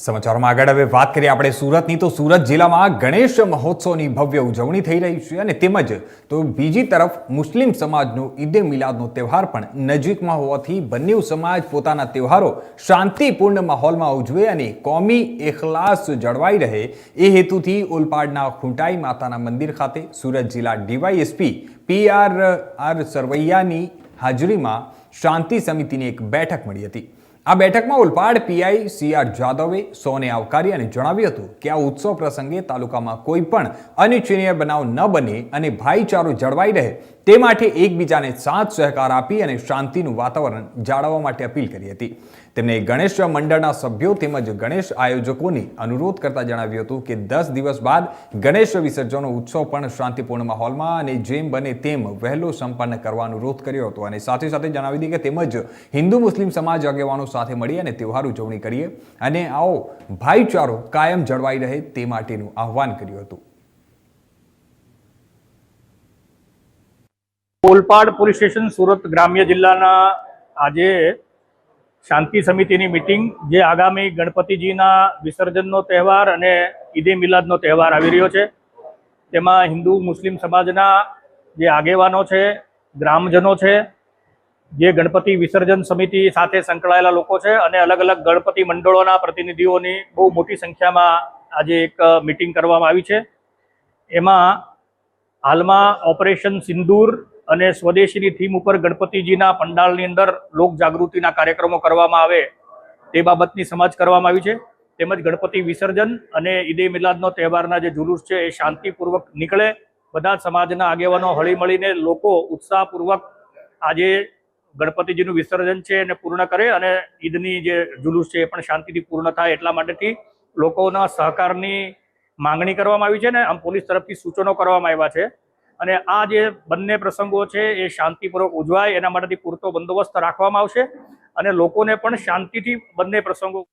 સમાચારોમાં આગળ હવે વાત કરીએ આપણે સુરતની. તો સુરત જિલ્લામાં ગણેશ મહોત્સવની ભવ્ય ઉજવણી થઈ રહી છે અને તેમજ તો બીજી તરફ મુસ્લિમ સમાજનો ઈદે મિલાદનો તહેવાર પણ નજીકમાં હોવાથી બંને સમાજ પોતાના તહેવારો શાંતિપૂર્ણ માહોલમાં ઉજવે અને કોમી એખલાસ જળવાઈ રહે એ હેતુથી ઓલપાડના ખૂંટાઈ માતાના મંદિર ખાતે સુરત જિલ્લા ડીવાયએસપી પી આર આર સરવૈયાની હાજરીમાં શાંતિ સમિતિની એક બેઠક મળી હતી. આ બેઠકમાં ઉલપાડ પીઆઈ સી આર જાદવે સૌને આવકારી અને જણાવ્યું હતું કે આ ઉત્સવ પ્રસંગે તાલુકામાં કોઈ પણ અનિચ્છનીય બનાવ ન બને અને ભાઈચારો જળવાઈ રહે તે માટે એકબીજાને સાથ સહકાર આપી અને શાંતિનું વાતાવરણ જાળવવા માટે અપીલ કરી હતી. તેમણે ગણેશ મંડળના સભ્યો તેમજ ગણેશ આયોજકોને અનુરોધ કરતા જણાવ્યું હતું કે દસ દિવસ બાદ ગણેશ વિસર્જનનો ઉત્સવ પણ શાંતિપૂર્ણ માહોલમાં અને જેમ બને તેમ વહેલો સંપન્ન કરવા અનુરોધ કર્યો હતો અને સાથે સાથે જણાવી દીધી કે તેમજ હિન્દુ મુસ્લિમ સમાજ આગેવાનો સાથે મળી અને તહેવાર ઉજવણી કરીએ. અને આવો ભાઈચારો કાયમ જળવાઈ રહે તે માટેનું આહવાન કર્યું હતું. ઓલપાડ પોલીસ સ્ટેશન સુરત ગ્રામ્ય જિલ્લાના આજે શાંતિ સમિતિની મિટિંગ, જે આગામી ગણપતિજીના વિસર્જનનો તહેવાર અને ઈદે મિલાદનો તહેવાર આવી રહ્યો છે. તેમાં હિન્દુ મુસ્લિમ સમાજના જે આગેવાનો છે, ગ્રામજનો છે જે ગણપતિ વિસર્જન સમિતિ સાથે સંકળાયેલા લોકો છે અને અલગ અલગ ગણપતિ મંડળોના પ્રતિનિધિઓની બહુ મોટી સંખ્યામાં આજે એક મિટિંગ કરવામાં આવી છે. એમાં હાલમાં ઓપરેશન સિંદૂર અને સ્વદેશીની થીમ ઉપર ગણપતિજીના પંડાલની અંદર લોક જાગૃતિના કાર્યક્રમો કરવામાં આવે તે બાબતની સમજ કરવામાં આવી છે. તેમજ ગણપતિ વિસર્જન અને ઈદે મિલાદનો તહેવારના જે જુલુસ છે એ શાંતિપૂર્વક નીકળે. બધા સમાજના આગેવાનો હળીમળીને લોકો ઉત્સાહપૂર્વક આજે ગણપતિજીનું વિસર્જન છે એને પૂર્ણ કરે અને ઈદની જે જુલુસ છે એ પણ શાંતિથી પૂર્ણ થાય એટલા માટેથી લોકોના સહકારની માંગણી કરવામાં આવી છે ને આમ પોલીસ તરફથી સૂચનો કરવામાં આવ્યા છે. અને આ જે બંને પ્રસંગો છે એ શાંતિપૂર્વક ઉજવાય એના માટેથી પૂરતો બંદોબસ્ત રાખવામાં આવશે અને લોકોને પણ શાંતિથી બંને પ્રસંગો